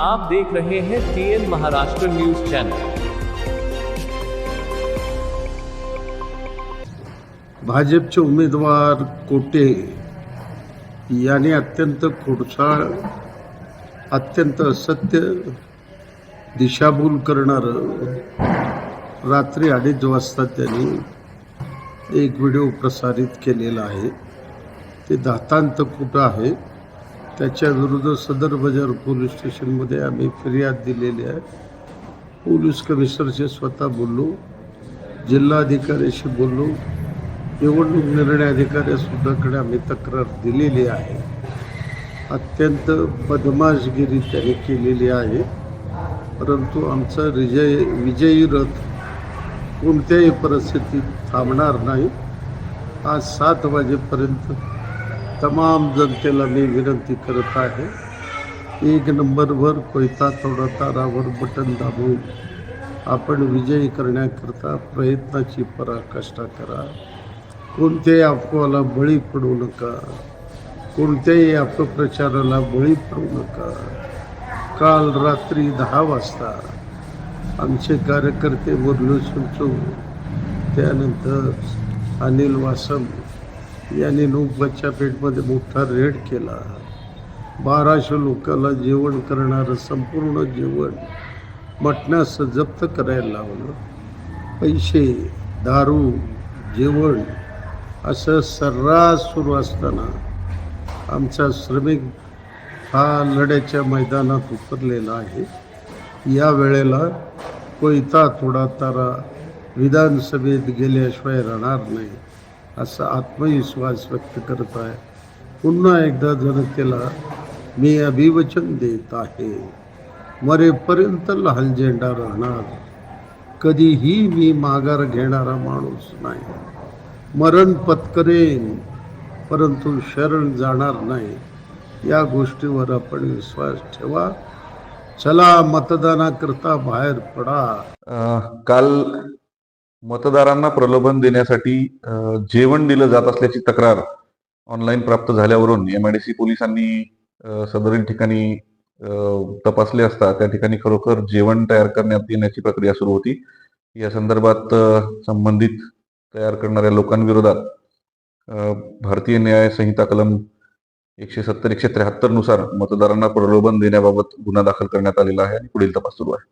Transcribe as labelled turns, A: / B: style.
A: आप देख रहे हैं टीएन महाराष्ट्र न्यूज चैनल
B: भाजपचे उमेदवार कोटे याने अत्यंत खोडसाळ अत्यंत असत्य दिशाभूल करणारं रात्री अडीच वाजता त्यांनी एक व्हिडिओ प्रसारित केलेला आहे. ते दातांत कुठं आहे? त्याच्या विरुद्ध सदर बाजार पोलीस स्टेशनमध्ये आम्ही फिर्याद दिलेली आहे. पोलीस कमिशनरशी स्वतः बोललो जिल्हाधिकाऱ्याशी बोललो. निवडणूक निर्णय अधिकाऱ्यासुद्धाकडे आम्ही तक्रार दिलेली आहे. अत्यंत बदमाशगिरी त्यांनी केलेली आहे. परंतु आमचा विजय विजयी रथ कोणत्याही परिस्थितीत थांबणार नाही. आज सात वाजेपर्यंत तमाम जनतेला मी विनंती करत आहे एक नंबरवर कोयता थोडा तारावर बटन दाबून आपण विजयी करण्याकरता प्रयत्नाची पराकाष्ठा करा. कोणत्याही अफवाला बळी पडू नका. कोणत्याही अपप्रचाराला बळी पडू नका. काल रात्री दहा वाजता आमचे कार्यकर्ते मुरलू सुंचू त्यानंतर अनिल वासम यांनी नूपच्या पेठमध्ये मोठा रेड केला. बाराशे लोकांना जेवण करणारं संपूर्ण जेवण मटणाचं जप्त करायला लावलं. पैसे दारू जेवण असं सर्रास सुरू असताना आमचा श्रमिक हा लढ्याच्या मैदानात उतरलेला आहे. या वेळेला कोयता थोडा तारा विधानसभेत गेल्याशिवाय राहणार नाही. असा आत्मविश्वास व्यक्त करत आहे. पुन्हा एकदा जनतेला मी अभिवचन देत आहे. मरेपर्यंत लाल झेंडा राहणार. कधीही मी माघार घेणारा माणूस नाही. मरण पत्करेन परंतु शरण जाणार नाही. या गोष्टीवर आपण विश्वास ठेवा. चला मतदानाकरता बाहेर पडा.
C: काल मतदारांना प्रलोभन देण्यासाठी जेवण दिलं जात असल्याची तक्रार ऑनलाईन प्राप्त झाल्यावरून एमआयडीसी पोलिसांनी सदरील ठिकाणी तपासले असता त्या ठिकाणी खरोखर जेवण तयार करण्यात येण्याची प्रक्रिया सुरू होती. या संदर्भात संबंधित तयार करणाऱ्या लोकांविरोधात भारतीय न्याय संहिता कलम एकशे सत्तर एकशे त्र्याहत्तरनुसार मतदारांना प्रलोभन देण्याबाबत गुन्हा दाखल करण्यात आलेला आहे आणि पुढील तपास सुरू आहे.